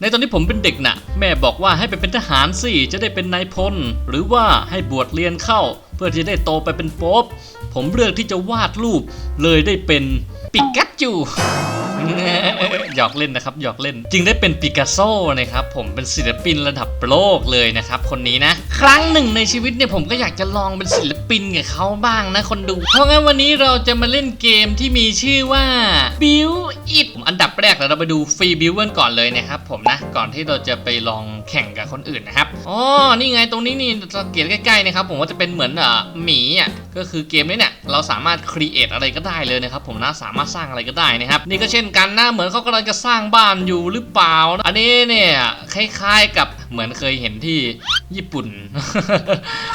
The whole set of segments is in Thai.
ในตอนที่ผมเป็นเด็กน่ะ แม่บอกว่าให้ไปเป็นทหารสิจะได้เป็นนายพล หรือว่าให้บวชเรียนเข้า เพื่อที่จะได้โตไปเป็นโป๊บผมเลือกที่จะวาดรูปเลยได้เป็นปิกัจจู หยอกเล่นนะครับหยอกเล่น จึงได้เป็นปิกัสโซนะครับผมเป็นศิลปินระดับโลกเลยนะครับคนนี้นะ ครั้งหนึ่งในชีวิตเนี่ยผมก็อยากจะลองเป็นศิลปินกับเขาบ้างนะคนดู เพราะงั้นวันนี้เราจะมาเล่นเกมที่มีชื่อว่า Build It อันดับแรกเราไปดูฟรีบิวกันก่อนเลยนะครับผมนะก่อนที่เราจะไปลองแข่งกับคนอื่นนะครับอ๋อนี่ไงตรงนี้นี่สังเกตใกล้ๆนะครับผมว่าจะเป็นเหมือนอะหมีอะก็คือเกมนี้เนี่ยเราสามารถครีเอทอะไรก็ได้เลยนะครับผมนะสามารถสร้างอะไรก็ได้นะครับนี่ก็เช่นกันนะเหมือนเขากำลังจะสร้างบ้านอยู่หรือเปล่านะอันนี้เนี่ยคล้ายๆกับเหมือนเคยเห็นที่ญี่ปุ่น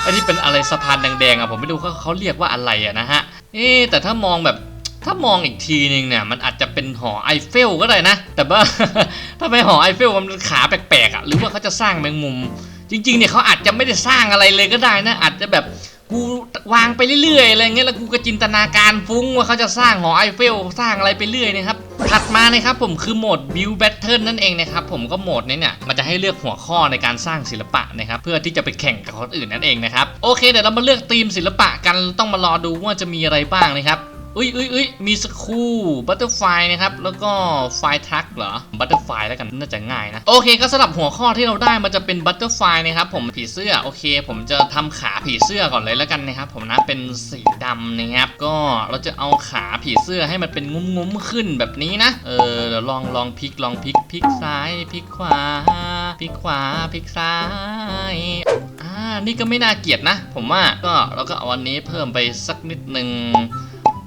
อันนี้เป็นอะไรสะพานแดงๆอะผมไม่รู้เขาเขาเรียกว่าอะไรอะนะฮะเอ๊แต่ถ้ามองแบบถ้ามองอีกทีนึงเนี่ยมันอาจจะเป็นหอไอเฟลก็ได้นะ แต่ว่าถ้าไปหอไอเฟลมันขาแปลกๆอะหรือว่าเขาจะสร้างแมงมุม จริงๆเนี่ยเขาอาจจะไม่ได้สร้างอะไรเลยก็ได้นะ อาจจะแบบ กูวางไปเรื่อยๆอะไรเงี้ยแล้วกูก็จินตนาการฟุ้งว่าเขาจะสร้างหอไอเฟลสร้างอะไรไปเรื่อยนะครับถัดมานะครับผมคือโหมด Build Battle นั่นเองนะครับผมก็โหมดนี้เนี่ยมันจะให้เลือกหัวข้อในการสร้างศิลปะนะครับเพื่อที่จะไปแข่งกับคนอื่นนั่นเองนะครับโอเคเดี๋ยวเรามาเลือกธีมศิลปะกันต้องมารอดูว่าจะมีอะไรบ้างนะครับ อุ้ยอุ้ยอุ้ยมีสคูบัตเตอร์ไฟนะครับ แล้วก็ไฟทักเหรอ บัตเตอร์ไฟแล้วกัน น่าจะง่ายนะ โอเค ก็สำหรับหัวข้อที่เราได้มันจะเป็นบัตเตอร์ไฟนะครับ ผม ผีเสื้อ โอเค ผมจะทำขาผีเสื้อก่อนเลยแล้วกันนะครับ ผมนะ เป็นสีดำนะครับ ก็เราจะเอาขาผีเสื้อให้มันเป็นงุ้มงุ้มๆขึ้นแบบนี้นะ เออเดี๋ยวลองลองพลิก ลองพลิก พลิกซ้าย พลิกขวา พลิกขวา พลิกซ้ายอ่า นี่ก็ไม่น่าเกลียดนะ ผมว่า ก็เราก็เอาอันนี้เพิ่มไปสักนิดนึง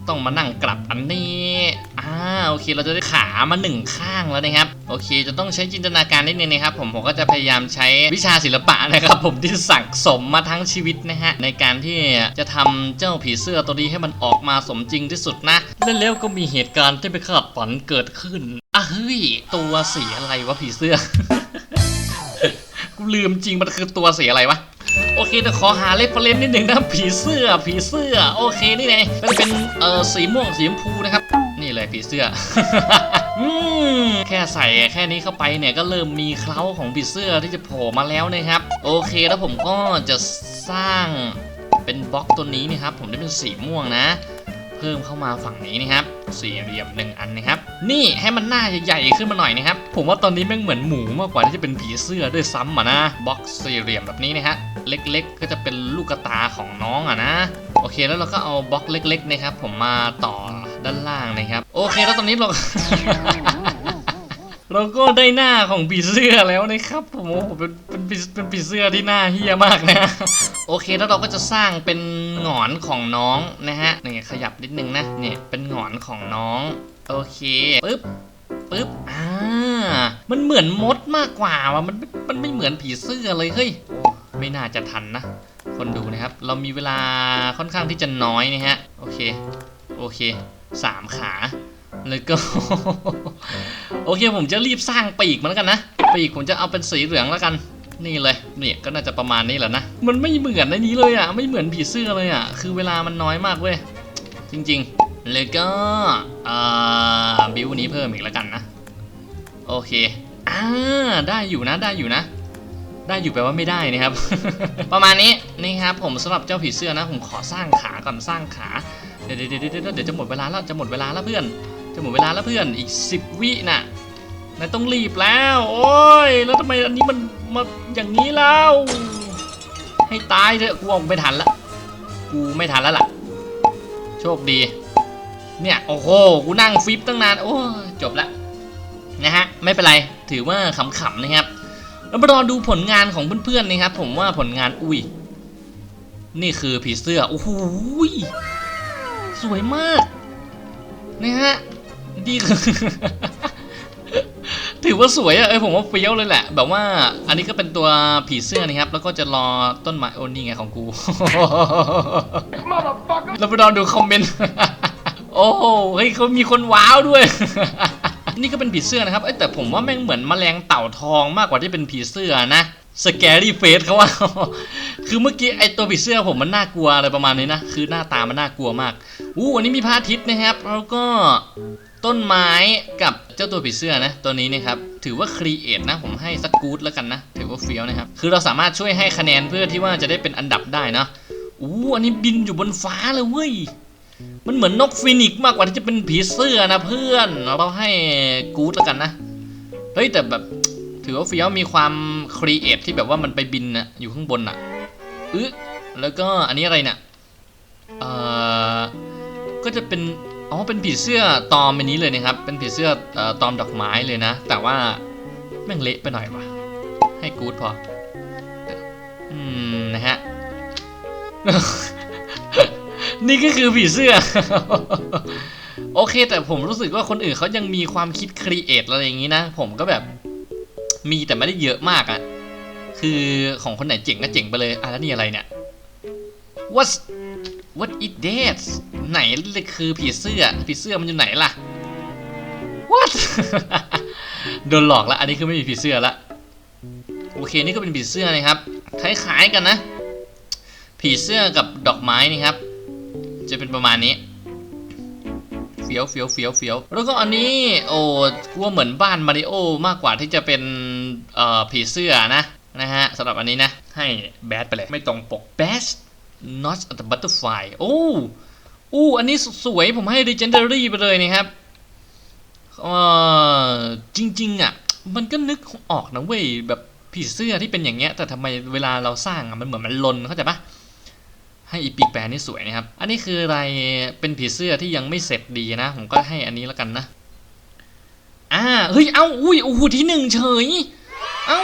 ต้องมานั่งกลับอันนี้อ่าโอเค เราจะได้ขามาหนึ่งข้างแล้วนะครับ โอเค จะต้องใช้จินตนาการนิดนึงนะครับ ผมผมก็จะพยายามใช้วิชาศิลปะนะครับ ผมที่สั่งสมมาทั้งชีวิตนะฮะในการที่จะทำเจ้าผีเสื้อตัวนี้ให้มันออกมาสมจริงที่สุดนะและแล้วก็มีเหตุการณ์ที่ไม่คาดฝันเกิดขึ้นอะเฮ้ยตัวสีอะไรวะผีเสื้อกูลืมจริงมันคือตัวสีอะไรวะ โอเคแต่ขอหาเลฟเฟรนนิดหนึ่งนะผีเสื้อผีเสื้อโอเคนี่ไงมันเป็นเอ่อสีม่วงสีชมพูนะครับ นี่เลยผีเสื้ออืมแค่ใส่แค่นี้เข้าไปเนี่ยก็เริ่มมีเคล้าของผีเสื้อที่จะโผล่มาแล้วนะครับ โอเคแล้วผมก็จะสร้างเป็นบล็อกตัวนี้นะครับ ผมได้เป็นสีม่วงนะ พิ่มเข้ามาฝั่งนี้นะครับสี่เหลี่ยมหนึ่งอันนะครับ นี่ให้มันหน้าใหญ่ๆขึ้นมาหน่อยนะครับ ผมว่าตอนนี้แม่งเหมือนหมูมากกว่าที่จะเป็นผีเสื้อด้วยซ้ำอะนะบล็อกสี่เหลี่ยมแบบนี้นะฮะเล็กๆ ก็จะเป็นลูกตาของน้องอะนะโอเคแล้วเราก็เอาบล็อกเล็ก ๆ นะครับ ผมมาต่อด้านล่างนะครับ โอเคแล้วตอนนี้เราเราก็ได้หน้าของผีเสื้อแล้วนะครับผมโอ้โหเป็นเป็นผีเป็นผีเสื้อที่หน้าเฮี้ยมากนะ โอเคแล้วเราก็จะสร้างเป็น งอนของน้องนะฮะนี่ขยับนิดนึงนะเนี่ยเป็นงอนของน้องโอเคปึ๊บปึ๊บอ่ามันเหมือนมดมากกว่าว่ะมันมันไม่เหมือนผีเสื้อเลยเฮ้ยไม่น่าจะทันนะ คนดูนะครับ เรามีเวลาค่อนข้างที่จะน้อยนะฮะโอเคโอเคสามขาแล้วก็โอเคผมจะรีบสร้างปีกมันแล้วกันนะปีกผมจะเอาเป็นสีเหลืองแล้วกัน นี่เลยเนี่ยก็น่าจะประมาณนี้แหละนะ มันไม่เหมือนในนี้เลยอะ ไม่เหมือนผีเสื้อเลยอะ คือเวลามันน้อยมากเว้ย จริงๆ แล้วก็เอ่อบิวนี้เพิ่มอีกแล้วกันนะ โอเค อ่า ได้อยู่นะ ได้อยู่นะ ได้อยู่แปลว่าไม่ได้นะครับ ประมาณนี้นี่ครับผมสำหรับเจ้าผีเสื้อนะ ผมขอสร้างขาก่อนสร้างขาเดี๋ยวเดี๋ยวเดี๋ยวเดี๋ยวเดี๋ยวจะหมดเวลาแล้ว จะหมดเวลาแล้วเพื่อน จะหมดเวลาแล้วเพื่อน อีก 10 วิน่ะ นายต้องรีบแล้ว โอ้ย แล้วทำไมอันนี้มันมาอย่างนี้แล้ว ให้ตายเถอะกูออกไม่ทันละ กูไม่ทันแล้วล่ะ โชคดี เนี่ยโอ้โห กูนั่งฟิปตั้งนาน โอ้จบละนะฮะ ไม่เป็นไร ถือว่าขำๆนะครับ แล้วมารอดูผลงานของเพื่อนๆนะครับ ผมว่าผลงาน อุ้ย นี่คือผีเสื้อ โอ้โหยสวยมาก นะฮะนี่คือ ถือว่าสวยอะเอ้ยผมว่าเฟี้ยวเลยแหละ แบบว่าอันนี้ก็เป็นตัวผีเสื้อนะครับ แล้วก็จะรอต้นไม้โอ้นี่ไงของกู เราไปลองดูคอมเมนต์ โอ้โหเฮ้ยเขามีคนว้าวด้วย นี่ก็เป็นผีเสื้อนะครับ เอ้ยแต่ผมว่าแม่งเหมือนแมลงเต่าทองมากกว่าที่เป็นผีเสื้อนะสแกรี่เฟสเขาว่า คือเมื่อกี้ไอตัวผีเสื้อผมมันน่ากลัวอะไรประมาณนี้นะ คือหน้าตามันน่ากลัวมาก อู้อันนี้มีพระอาทิตย์นะครับ แล้วก็ ต้นไม้กับเจ้าตัวผีเสื้อนะตัวนี้นะครับถือว่าครีเอทนะผมให้สกู๊ดแล้วกันนะ ถือว่าเฟี้ยวนะครับ คือเราสามารถช่วยให้คะแนนเพื่อที่ว่าจะได้เป็นอันดับได้นะอู้อันนี้บินอยู่บนฟ้าเลยเว้ยมันเหมือนนกฟินิกซ์มากกว่าที่จะเป็นผีเสื้อนะเพื่อนเราให้กู๊ดแล้วกันนะเฮ้ยแต่แบบถือว่าเฟี้ยวมีความครีเอทที่แบบว่ามันไปบินนะอยู่ข้างบนอะอึะแล้วก็อันนี้อะไรเนี่ยเอ่อก็จะเป็น อ๋อเป็นผีเสื้อตอมอันนี้เลยนะครับ เป็นผีเสื้อตอมดอกไม้เลยนะ แต่ว่าแม่งเละไปหน่อยวะให้กูดพอ อืม นะฮะ นี่ก็คือผีเสื้อ โอเค แต่ผมรู้สึกว่าคนอื่นเขายังมีความคิดครีเอทอะไรอย่างนี้นะ ผมก็แบบ มีแต่ไม่ได้เยอะมากอะคือของคนไหนเจ๋งก็เจ๋งไปเลย อะแล้วนี่อะไรเนี่ย what what is that ไหนเลยคือผีเสื้อ ผีเสื้อมันอยู่ไหนล่ะ what โดนหลอกละอันนี้คือไม่มีผีเสื้อละโอเคนี่ก็เป็นผีเสื้อนะครับคล้ายๆกันนะ ผีเสื้อกับดอกไม้นี่ครับ จะเป็นประมาณนี้เฟี้ยวเฟี้ยวเฟี้ยวเฟี้ยวแล้วก็อันนี้โอ้กลัวเหมือนบ้านมาริโอมากกว่าที่จะเป็นเอ่อผีเสื้อนะนะฮะสำหรับอันนี้นะ ให้แบดไปเลยไม่ตรงปก best not the butterfly โอ้อู้อันนี้สวยผมให้ legendary ไปเลยนะครับเออจริงๆอะ มันก็นึกออกนะเว้ยแบบผีเสื้อที่เป็นอย่างเงี้ย แต่ทำไมเวลาเราสร้างอะมันเหมือนมันลนเข้าใจปะให้อีพิกแบนนี่สวยนะครับ อันนี้คืออะไรเป็นผีเสื้อที่ยังไม่เสร็จดีนะ ผมก็ให้อันนี้แล้วกันนะ อ่า เฮ้ย เอ้า อุ้ยโอ้โหที่หนึ่งเฉย เอ้า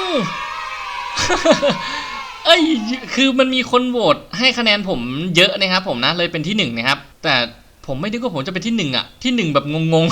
เอ้ยคือมันมีคนโหวตให้คะแนนผมเยอะนะครับผมนะเลยเป็นที่หนึ่งนะครับ แต่ผมไม่นึกว่าผมจะเป็นที่หนึ่งอะที่หนึ่งแบบงง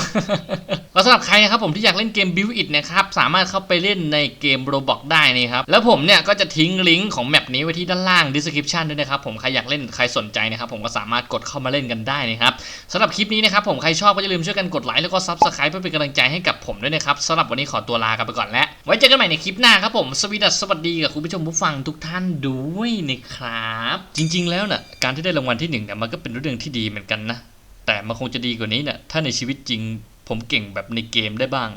ๆก็สำหรับใครนะครับผมที่อยากเล่นเกม Build It นะครับสามารถเข้าไปเล่นในเกม Roblox ได้นะครับแล้วผมเนี่ยก็จะทิ้งลิงก์ของแมปนี้ไว้ที่ด้านล่าง description ด้วยนะครับผมใครอยากเล่นใครสนใจนะครับผมก็สามารถกดเข้ามาเล่นกันได้นะครับสำหรับคลิปนี้นะครับผมใครชอบก็อย่าลืมช่วยกันกดไลค์แล้วก็ Subscribe เพื่อเป็นกำลังใจให้กับผมด้วยนะครับสำหรับวันนี้ขอตัวลากันไปก่อนแล้วไว้เจอกันใหม่ในคลิปหน้าครับผมสวีดัสสวัสดีกับคุณผู้ชมผู้ฟังทุกท่านด้วยนะครับ จริง ๆ แล้วน่ะการที่ได้รางวัลที่หนึ่งเนี่ยมันก็เป็นเรื่องที่ดีเหมือนกันนะแต่มันคงจะดีกว่านี้เนี่ยถ้าในชีวิตจริง ผมเก่งแบบในเกมได้บ้าง